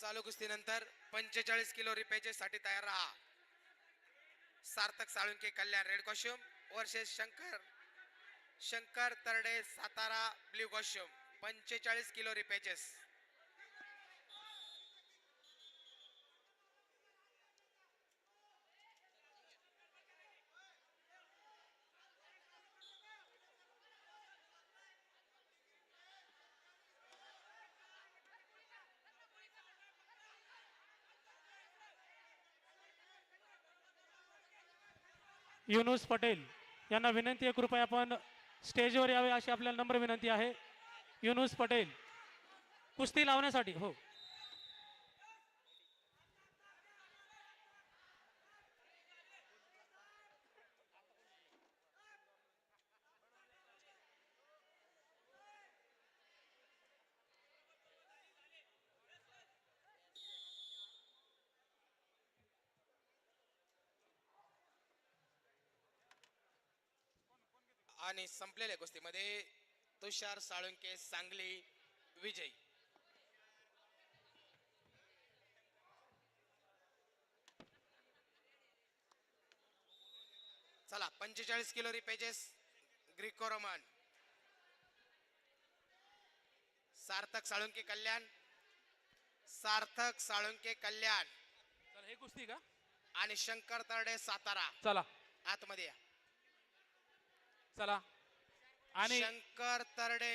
चालू कुस्तीनंतर पंचेचाळीस किलो रिपेचे साठी तयार राहा. Sarthak Salunke Kalyan red costume versus Shankar Shankar Tarde Satara blue costume पंचेचाळीस किलो रिपेचेस युनुस पटेल यांना विनंती आहे कृपया आपण स्टेजवर यावे अशी आपल्याला नम्र विनंती आहे. युनुस पटेल कुस्ती लावण्यासाठी हो. आणि संपलेल्या कुस्तीमध्ये तुषार साळुंके सांगली विजयी. चला पंचेचाळीस kilo repechage Greco Roman Sarthak Salunke Kalyan. Sarthak Salunke Kalyan. हे कुस्ती का? आणि शंकर तरडे सातारा. चला. आतमध्ये या. चला. आणि शंकर तरडे.